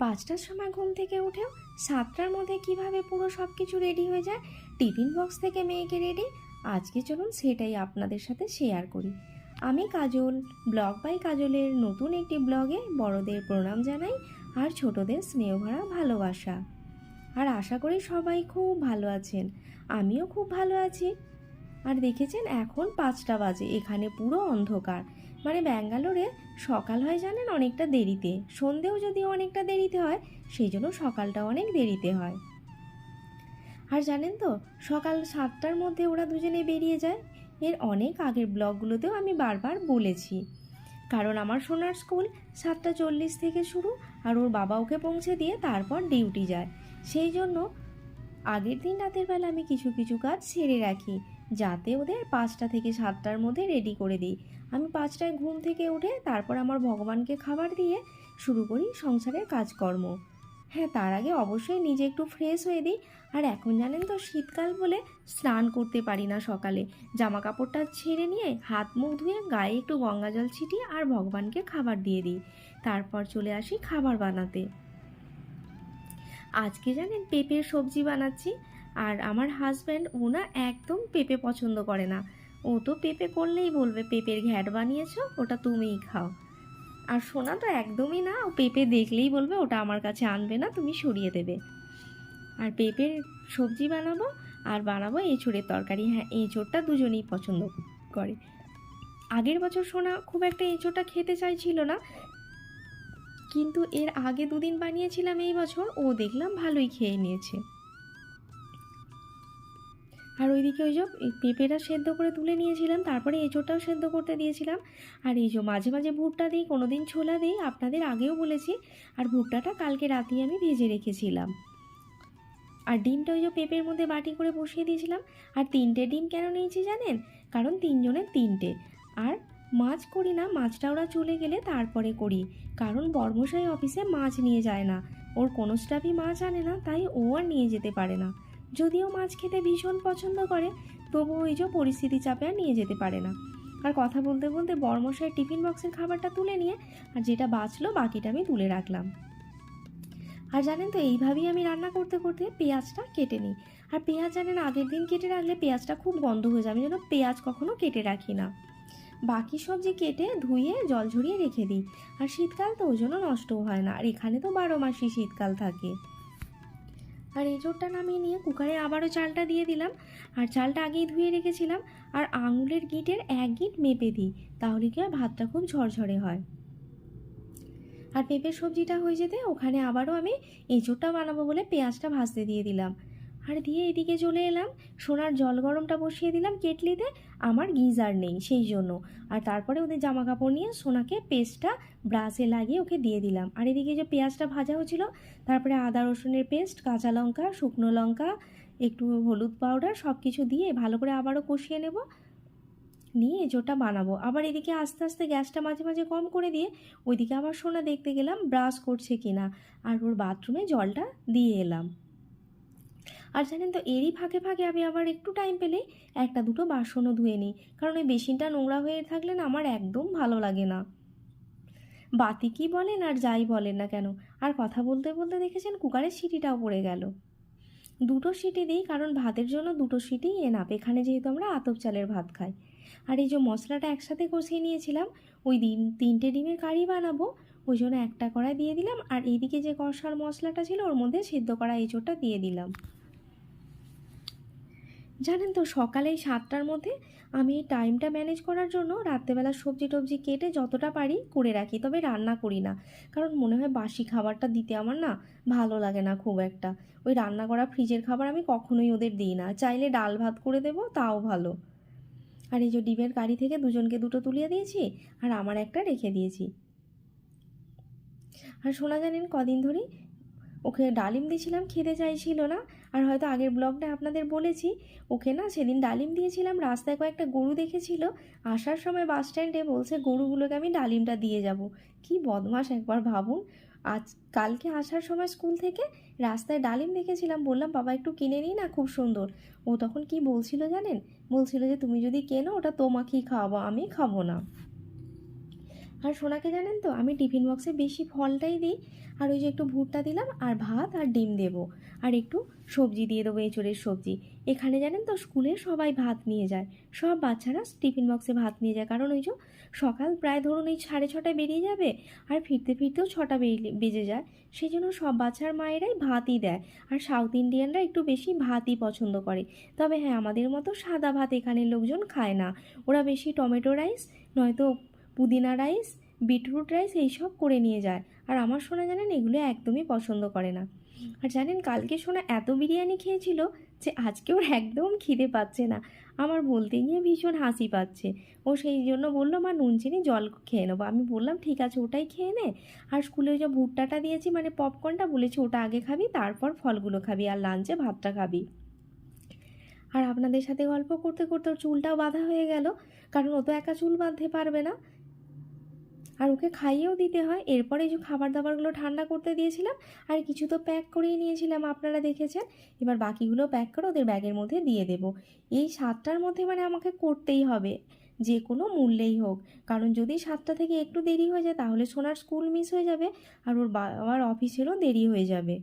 পাঁচটার সময় ঘুম থেকে উঠেও সাতটার মধ্যে কীভাবে পুরো সব কিছু রেডি হয়ে যায় টিফিন বক্স থেকে মেয়েকে রেডি আজকে চলুন সেটাই আপনাদের সাথে শেয়ার করি। আমি কাজল ব্লগ বাই কাজলের নতুন একটি ব্লগে বড়দের প্রণাম জানাই আর ছোটদের স্নেহ ভরা ভালোবাসা। আর আশা করি সবাই খুব ভালো আছেন, আমিও খুব ভালো আছি। আর দেখেছেন এখন পাঁচটা বাজে, এখানে পুরো অন্ধকার। মানে ব্যাঙ্গালোরে সকাল হয় জানেন অনেকটা দেরিতে। সন্ধেও যদিও অনেকটা দেরিতে হয় সেই জন্য সকালটা অনেক দেরিতে হয়। আর জানেন তো, সকাল সাতটার মধ্যে ওরা দুজনে বেরিয়ে যায়। এর অনেক আগের ব্লগগুলোতেও আমি বারবার বলেছি। কারণ আমার সোনার স্কুল সাতটা চল্লিশ থেকে শুরু আর ওর বাবা ওকে পৌঁছে দিয়ে তারপর ডিউটি যায়। সেই জন্য আগের দিন রাতের বেলা আমি কিছু কিছু কাজ সেরে রাখি। যাতে ওদের পাঁচটা থেকে সাতটার মধ্যে রেডি করে দিই। আমি পাঁচটায় ঘুম থেকে উঠে তারপর আমার ভগবানকে খাবার দিয়ে শুরু করি সংসারের কাজকর্ম। হ্যাঁ তার আগে অবশ্যই নিজে একটু ফ্রেশ হয়ে দিই। আর এখন জানেন তো শীতকাল বলে স্নান করতে পারি না সকালে। জামা কাপড়টা ছেড়ে নিয়ে হাত মুখ ধুয়ে গায়ে একটু গঙ্গা জল ছিটিয়ে আর ভগবানকে খাবার দিয়ে দিই। তারপর চলে আসি খাবার বানাতে। আজকে জানেন পেঁপের সবজি বানাচ্ছি। আর আমার হাজব্যান্ড ও না একদম পেঁপে পছন্দ করে না। ও তো পেঁপে করলেই বলবে, পেঁপের ঘ্যাট বানিয়েছো, ওটা তুমিই খাও। আর সোনা তো একদমই না, ও পেঁপে দেখলেই বলবে, ওটা আমার কাছে আনবে না, তুমি সরিয়ে দেবে। আর পেঁপের সবজি বানাবো, আর বানাবো এঁচোড়ের তরকারি। হ্যাঁ এঁচোড়টা দুজনেই পছন্দ করে। আগের বছর সোনা খুব একটা এঁচোড়টা খেতে চাইছিল না, কিন্তু এর আগে দুদিন বানিয়েছিলাম এই বছর, ও দেখলাম ভালোই খেয়ে নিয়েছে। আর ওইদিকে ওই যে পেঁপেটা সেদ্ধ করে তুলে নিয়েছিলাম, তারপরে এঁচোড়টাও সেদ্ধ করতে দিয়েছিলাম। আর এই যে মাঝে মাঝে ভুট্টা দিই কোনো দিন ছোলা দিই, আপনাদের আগেও বলেছি, আর ভুট্টাটা কালকে রাতেই আমি ভেজে রেখেছিলাম। আর ডিমটা ওই যে পেঁপের মধ্যে বাটি করে বসিয়ে দিয়েছিলাম, আর তিনটে ডিম কেন নিয়েছি জানেন? কারণ তিনজনের তিনটে। আর মাছ করি না, মাছটা ওরা চলে গেলে তারপরে করি। কারণ বর্মশাই অফিসে মাছ নিয়ে যায় না। ওর কোনো স্টাফই মাছ আনে না, তাই ও আর নিয়ে যেতে পারে না। যদিও মাছ খেতে ভীষণ পছন্দ করে তবু ওই যে পরিস্থিতি চাপে আর নিয়ে যেতে পারে না। আর কথা বলতে বলতে বর্মশাই টিফিন বক্সের খাবারটা তুলে নিয়ে, আর যেটা বাঁচলো বাকিটা আমি তুলে রাখলাম। আর জানেন তো, এইভাবেই আমি রান্না করতে করতে পেঁয়াজটা কেটে নিই। আর পেঁয়াজ জানেন, আগের দিন কেটে রাখলে পেঁয়াজটা খুব গন্ধ হয়ে যায়, আমি যেন পেঁয়াজ কখনো কেটে রাখি না। বাকি সবজি কেটে ধুয়ে জল ঝরিয়ে রেখে দিই, আর শীতকাল তো ওই জন্য নষ্টও হয় না। আর এখানে তো বারো মাসই শীতকাল থাকে। আর এঁচোড়টা নামিয়ে নিয়ে কুকারে আবারও চালটা দিয়ে দিলাম। আর চালটা আগেই ধুয়ে রেখেছিলাম। আর আঙুলের গিটের এক গিট মেপে দিই, তাহলে কি হয়? ভাতটা খুব ঝরঝরে হয়। আর পেঁপের সবজিটা হয়ে যেতে ওখানে আবারও আমি এঁচোড়টা বানাবো বলে পেঁয়াজটা ভাজতে দিয়ে দিলাম। আর দিয়ে এদিকে চলে এলাম। সোনার জল গরমটা বসিয়ে দিলাম কেটলিতে। আমার গিজার নেই সেই জন্য। আর তারপরে ওদের জামা কাপড় নিয়ে সোনাকে পেস্টটা ব্রাশে লাগিয়ে ওকে দিয়ে দিলাম। আর এদিকে যে পেঁয়াজটা ভাজা হচ্ছিল তারপরে আদা রসুনের পেস্ট, কাঁচা লঙ্কা, শুকনো লঙ্কা, একটু হলুদ পাউডার সব কিছু দিয়ে ভালো করে আবারও কষিয়ে নেব। নিয়ে এঁচোড়টা বানাবো। আবার এদিকে আস্তে আস্তে গ্যাসটা মাঝে মাঝে কম করে দিয়ে ওইদিকে আবার সোনা দেখতে গেলাম ব্রাশ করছে কিনা। আর ওর বাথরুমে জলটা দিয়ে এলাম। আর জানেন তো, এরই ফাঁকে ফাঁকে আমি আবার একটু টাইম পেলে একটা দুটো বাসনও ধুয়ে নিই। কারণ ওই বেসিনটা নোংরা হয়ে থাকলে না আমার একদম ভালো লাগে না। বাতি কি বলেন আর যাই বলেন না কেন, আর কথা বলতে বলতে দেখেছেন কুকারের সিটিটাও পড়ে গেল। দুটো সিটি দিই, কারণ ভাতের জন্য দুটো সিটিই এনাপ এখানে যেহেতু আমরা আতপ চালের ভাত খাই। আর এই যে মশলাটা একসাথে কষিয়ে নিয়েছিলাম, ওই দিন তিনটে ডিমের কারি বানাবো, ওই জন্য একটা কড়াই দিয়ে দিলাম, আর এইদিকে যে কষার মশলাটা ছিল ওর মধ্যে সিদ্ধ করা এঁচোড়টা দিয়ে দিলাম। জানেন তো, সকালে এই সাতটার মধ্যে আমি টাইমটা ম্যানেজ করার জন্য রাত্রেবেলা সবজি টবজি কেটে যতটা পারি করে রাখি, তবে রান্না করি না। কারণ মনে হয় বাসি খাবারটা দিতে আমার না ভালো লাগে না খুব একটা। ওই রান্না করা ফ্রিজের খাবার আমি কখনোই ওদের দিই না। চাইলে ডাল ভাত করে দেবো, তাও ভালো। আর এই যে ডিমের কারি থেকে দুজনকে দুটো তুলিয়ে দিয়েছি আর আমার একটা রেখে দিয়েছি। আর শোনা জানেন কদিন ধরেই ওকে ডালিম দিয়েছিলাম, খেতে চাইছিল না। আর হয়তো আগের ব্লগটা আপনাদের বলেছি, ওকে না সেদিন ডালিম দিয়েছিলাম, রাস্তায় কয়েকটা গরু দেখেছিল। আসার সময় বাস স্ট্যান্ডে বলছে, গরুগুলোকে আমি ডালিমটা দিয়ে যাব। কি বদমাস একবার ভাবুন। আজ কালকে আসার সময় স্কুল থেকে রাস্তায় ডালিম দেখেছিলাম। বললাম, বাবা, একটু কিনে নিই না? খুব সুন্দর। ও তখন কি বলছিল জানেন? বলছিল যে, তুমি যদি কেনো, ওটা তোমাকেই খাওয়াবো আমি খাব না। আর সোনাকে জানেন তো, আমি টিফিন বক্সে বেশি ফলটাই দিই, আর ওই যে একটু ভুট্টা দিলাম আর ভাত আর ডিম দেবো। আর একটু সবজি দিয়ে দেবো, এঁচড়ের সবজি। এখানে জানেন তো, স্কুলে সবাই ভাত নিয়ে যায়। সব বাচ্চারা টিফিন বক্সে ভাত নিয়ে যায়। কারণ ওই যে সকাল প্রায় ধরুন এই সাড়ে ছটায় বেরিয়ে যাবে আর ফিরতে ফিরতেও ছটা বেজে যায়। সেই জন্য সব বাচ্চার মায়েরাই ভাতই দেয়। আর সাউথ ইন্ডিয়ানরা একটু বেশি ভাতই পছন্দ করে। তবে হ্যাঁ আমাদের মতো সাদা ভাত এখানের লোকজন খায় না। ওরা বেশি টমেটো রাইস, নয়তো পুদিনা রাইস, বিটরুট রাইস এইসব করে নিয়ে যায়। আর আমার সোনা জানেন এগুলো একদমই পছন্দ করে না। আর জানেন কালকে সোনা এত বিরিয়ানি খেয়েছিল যে আজকে ওর একদম খিদে পাচ্ছে না। আমার বলতে গিয়ে ভীষণ হাসি পাচ্ছে। ও সেই জন্য বলল, মা, নুন, চিনি, জল খেয়ে নেব। আমি বললাম, ঠিক আছে, ওটাই খেয়ে নে। আর স্কুলে ওই যে ভুট্টাটা দিয়েছি মানে পপকর্নটা, বলেছি, ওটা আগে খাবি, তারপর ফলগুলো খাবি, আর লাঞ্চে ভাতটা খাবি। আর আপনাদের সাথে গল্প করতে করতে ওর চুলটাও বাঁধা হয়ে গেল। কারণ ও তো একা চুল বাঁধতে পারবে না। আর ওকে খাইয়েও দিতে হয়। এরপরে যে খাবার দাবারগুলো ঠান্ডা করতে দিয়েছিলাম, আর কিছু তো প্যাক করেই নিয়েছিলাম, আপনারা দেখেছেন? এবার বাকিগুলো প্যাক করে ওদের ব্যাগের মধ্যে দিয়ে দেব। এই সাতটার মধ্যে মানে আমাকে করতেই হবে, যে কোনো মূল্যেই হোক। কারণ যদি সাতটা থেকে একটু দেরি হয়ে যায়, তাহলে সোনার স্কুল মিস হয়ে যাবে, আর ওর বাবার অফিসেরও দেরি হয়ে যাবে।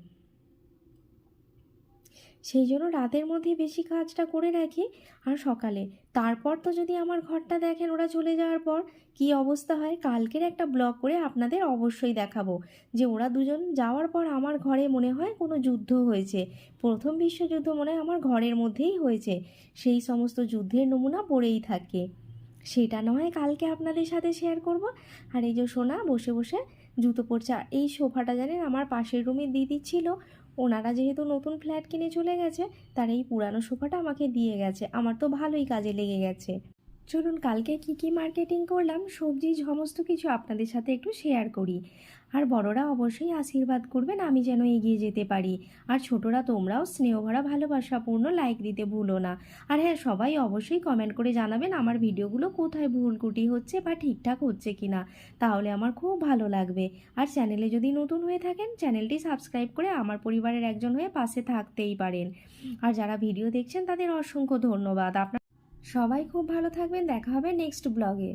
সেই জন্য রাতের মধ্যে বেশি কাজটা করে রাখি আর সকালে। তারপর তো যদি আমার ঘরটা দেখেন ওরা চলে যাওয়ার পর কি অবস্থা হয়, কালকের একটা ব্লগ করে আপনাদের অবশ্যই দেখাবো যে ওরা দুজন যাওয়ার পর আমার ঘরে মনে হয় কোনো যুদ্ধ হয়েছে। প্রথম বিশ্বযুদ্ধ মনে হয় আমার ঘরের মধ্যেই হয়েছে। সেই সমস্ত যুদ্ধের নমুনা পড়েই থাকে। সেটা নয় কালকে আপনাদের সাথে শেয়ার করব। আর এই যে সোনা বসে বসে জুতো পরছে। এই সোফাটা জানেন আমার পাশের রুমে দিদি ছিল। ওনারা যেহেতু নতুন ফ্ল্যাট কিনে চলে গেছে, তার এই পুরানো সোফাটা আমাকে দিয়ে গেছে। আমার তো ভালোই কাজে লেগে গেছে। চলুন কালকে কি কি মার্কেটিং করলাম, সবজি, সমস্ত কিছু আপনাদের সাথে একটু শেয়ার করি। আর বড়রা অবশ্যই আশীর্বাদ করবেন আমি যেন এগিয়ে যেতে পারি। আর ছোটরা তোমরাও স্নেহভরা ভালোবাসাপূর্ণ লাইক দিতে ভুলো না। আর হ্যাঁ সবাই অবশ্যই কমেন্ট করে জানাবেন আমার ভিডিওগুলো কোথায় ভুল কুটি হচ্ছে বা ঠিকঠাক হচ্ছে কি না তাহলে আমার খুব ভালো লাগবে। আর চ্যানেলে যদি নতুন হয়ে থাকেন চ্যানেলটি সাবস্ক্রাইব করে আমার পরিবারের একজন হয়ে পাশে থাকতেই পারেন। আর যারা ভিডিও দেখছেন, তাদের অসংখ্য ধন্যবাদ। আপনার সবাই খুব ভালো থাকবেন দেখা হবে নেক্সট ব্লগে